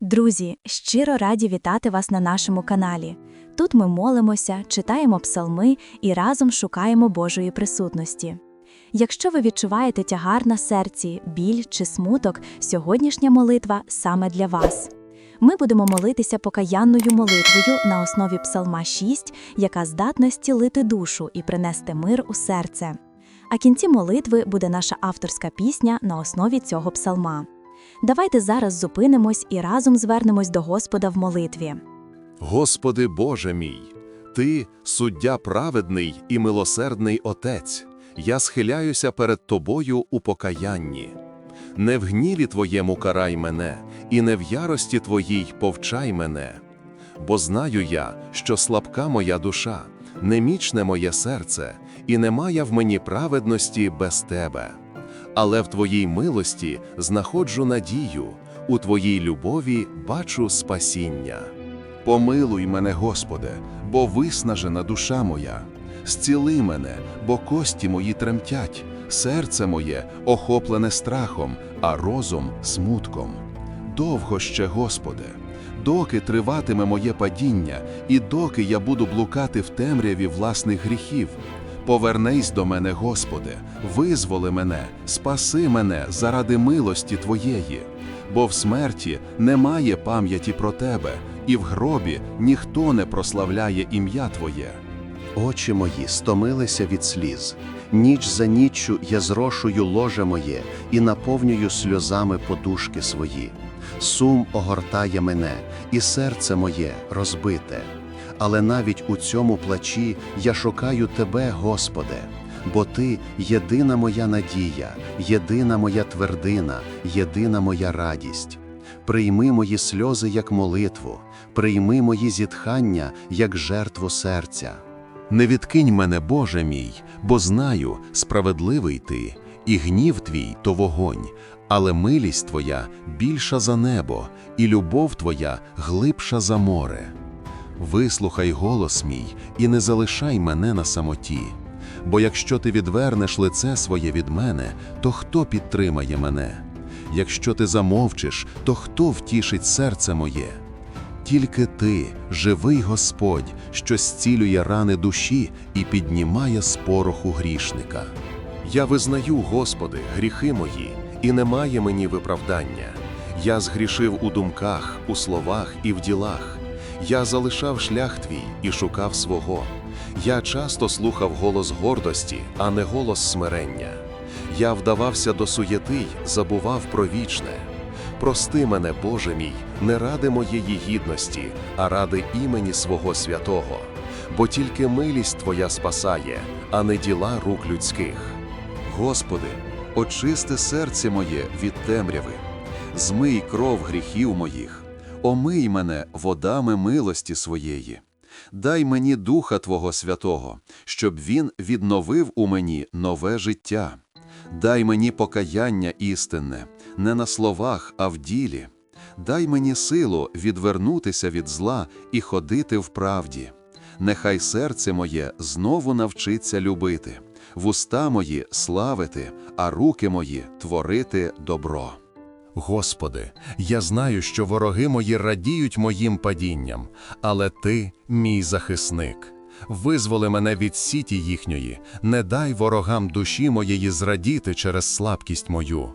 Друзі, щиро раді вітати вас на нашому каналі. Тут ми молимося, читаємо псалми і разом шукаємо Божої присутності. Якщо ви відчуваєте тягар на серці, біль чи смуток, сьогоднішня молитва саме для вас. Ми будемо молитися покаянною молитвою на основі Псалма 6, яка здатна зцілити душу і принести мир у серце. А кінці молитви буде наша авторська пісня на основі цього псалма. Давайте зараз зупинимось і разом звернемось до Господа в молитві. Господи Боже мій, Ти суддя праведний і милосердний Отець, я схиляюся перед Тобою у покаянні. Не в гніві Твоєму карай мене, і не в ярості Твоїй повчай мене. Бо знаю я, що слабка моя душа, немічне моє серце, і немає в мені праведності без Тебе. Але в Твоїй милості знаходжу надію, у Твоїй любові бачу спасіння. Помилуй мене, Господи, бо виснажена душа моя. Зціли мене, бо кості мої тремтять, серце моє охоплене страхом, а розум смутком. Довго ще, Господи, доки триватиме моє падіння, і доки я буду блукати в темряві власних гріхів. Повернись до мене, Господи, визволи мене, спаси мене заради милості Твоєї, бо в смерті немає пам'яті про Тебе, і в гробі ніхто не прославляє ім'я Твоє. Очі мої стомилися від сліз. Ніч за ніччю я зрошую ложе моє і наповнюю сльозами подушки свої. Сум огортає мене, і серце моє розбите. Але навіть у цьому плачі я шукаю Тебе, Господи, бо Ти єдина моя надія, єдина моя твердина, єдина моя радість. Прийми мої сльози як молитву, прийми мої зітхання як жертву серця. Не відкинь мене, Боже мій, бо знаю, справедливий ти, і гнів твій то вогонь, але милість твоя більша за небо, і любов твоя глибша за море. Вислухай голос мій і не залишай мене на самоті. Бо якщо ти відвернеш лице своє від мене, то хто підтримає мене? Якщо ти замовчиш, то хто втішить серце моє? Тільки ти, живий Господь, що зцілює рани душі і піднімає з пороху грішника. Я визнаю, Господи, гріхи мої, і немає мені виправдання. Я згрішив у думках, у словах і в ділах. Я залишав шлях твій і шукав свого. Я часто слухав голос гордості, а не голос смирення. Я вдавався до суєти й забував про вічне. Прости мене, Боже мій, не ради моєї гідності, а ради імені свого святого, бо тільки милість Твоя спасає, а не діла рук людських. Господи, очисти серце моє від темряви, змий кров гріхів моїх, омий мене водами милості своєї. Дай мені Духа Твого Святого, щоб Він відновив у мені нове життя. Дай мені покаяння істинне, не на словах, а в ділі. Дай мені силу відвернутися від зла і ходити в правді. Нехай серце моє знову навчиться любити, вуста мої славити, а руки мої творити добро. Господи, я знаю, що вороги мої радіють моїм падінням, але Ти мій захисник. Визволи мене від сіті їхньої, не дай ворогам душі моєї зрадіти через слабкість мою.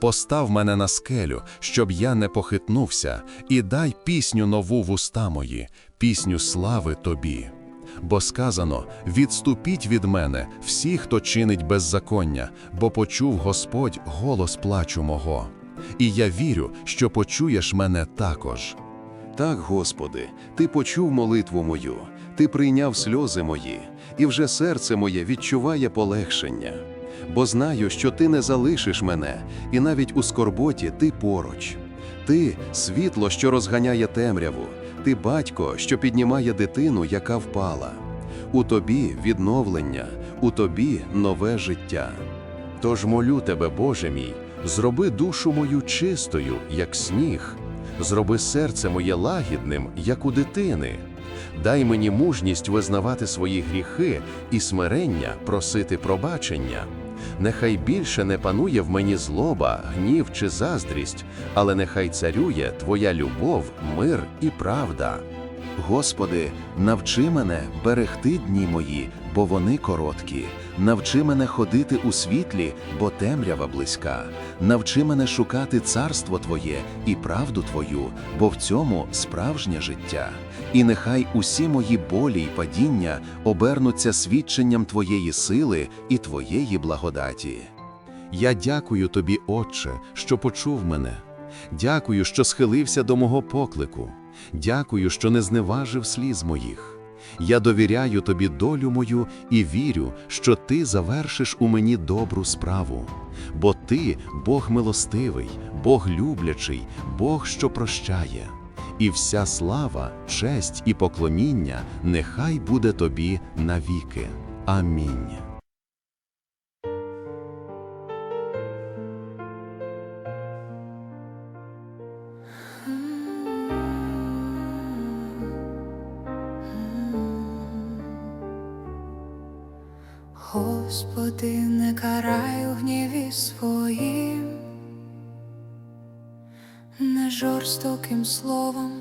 Постав мене на скелю, щоб я не похитнувся, і дай пісню нову в уста мої, пісню слави тобі. Бо сказано: відступіть від мене всі, хто чинить беззаконня, бо почув Господь голос плачу мого. І я вірю, що почуєш мене також. Так, Господи, Ти почув молитву мою, Ти прийняв сльози мої, і вже серце моє відчуває полегшення. Бо знаю, що Ти не залишиш мене, і навіть у скорботі Ти поруч. Ти світло, що розганяє темряву, Ти батько, що піднімає дитину, яка впала. У тобі відновлення, у тобі нове життя. Тож молю тебе, Боже мій, зроби душу мою чистою, як сніг, зроби серце моє лагідним, як у дитини. Дай мені мужність визнавати свої гріхи і смирення просити пробачення. нехай більше не панує в мені злоба, гнів чи заздрість, але нехай царює Твоя любов, мир і правда. Господи, навчи мене берегти дні мої, бо вони короткі. Навчи мене ходити у світлі, бо темрява близька. Навчи мене шукати царство Твоє і правду Твою, бо в цьому справжнє життя. І нехай усі мої болі й падіння обернуться свідченням Твоєї сили і Твоєї благодаті. Я дякую тобі, Отче, що почув мене. Дякую, що схилився до мого поклику. Дякую, що не зневажив сліз моїх. Я довіряю тобі долю мою і вірю, що ти завершиш у мені добру справу. Бо ти Бог милостивий, Бог люблячий, Бог, що прощає. І вся слава, честь і поклоніння нехай буде тобі навіки. Амінь. Господи, не карай у гніві своїм, не жорстоким словом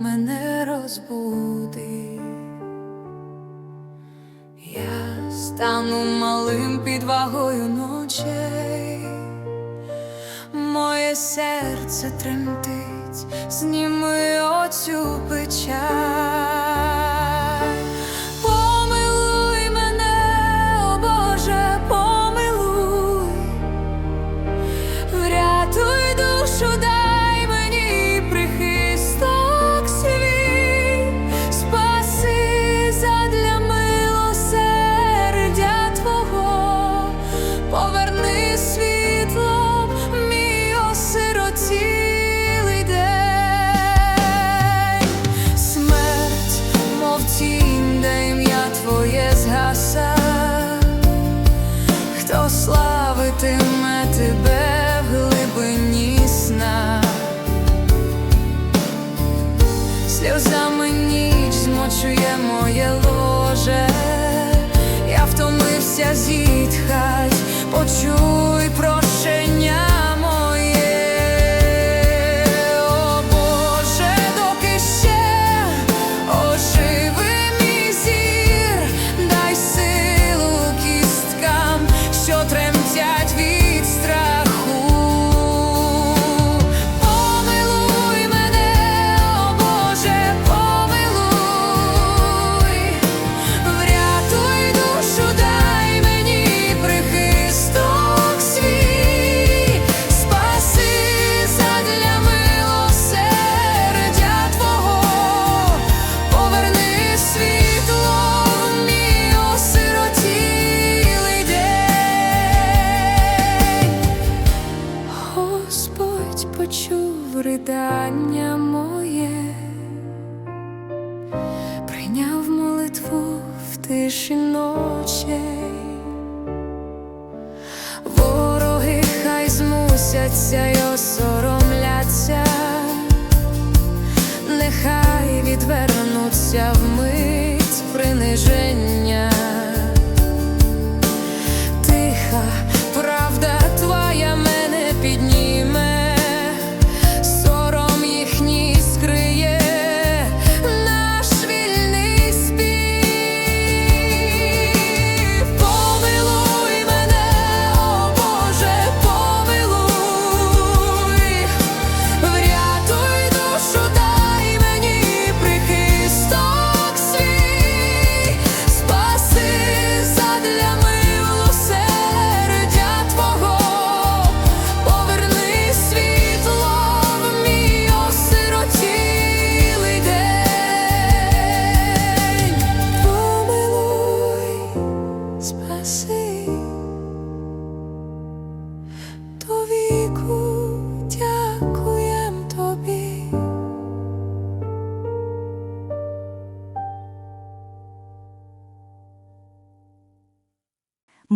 мене розбуди. Я стану малим під вагою ночей, моє серце тремтить, зніми оцю печаль. Зітхать, почуй почув моє, прийняв молитву в тиші ночей. Вороги хай змусяться й осоромляться, нехай відвернуться вмить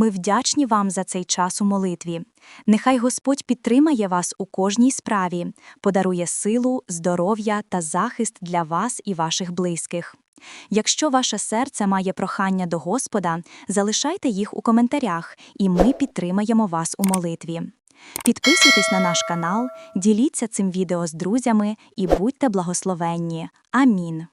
Ми вдячні вам за цей час у молитві. Нехай Господь підтримає вас у кожній справі, подарує силу, здоров'я та захист для вас і ваших близьких. Якщо ваше серце має прохання до Господа, залишайте їх у коментарях, і ми підтримаємо вас у молитві. Підписуйтесь на наш канал, діліться цим відео з друзями і будьте благословенні. Амінь.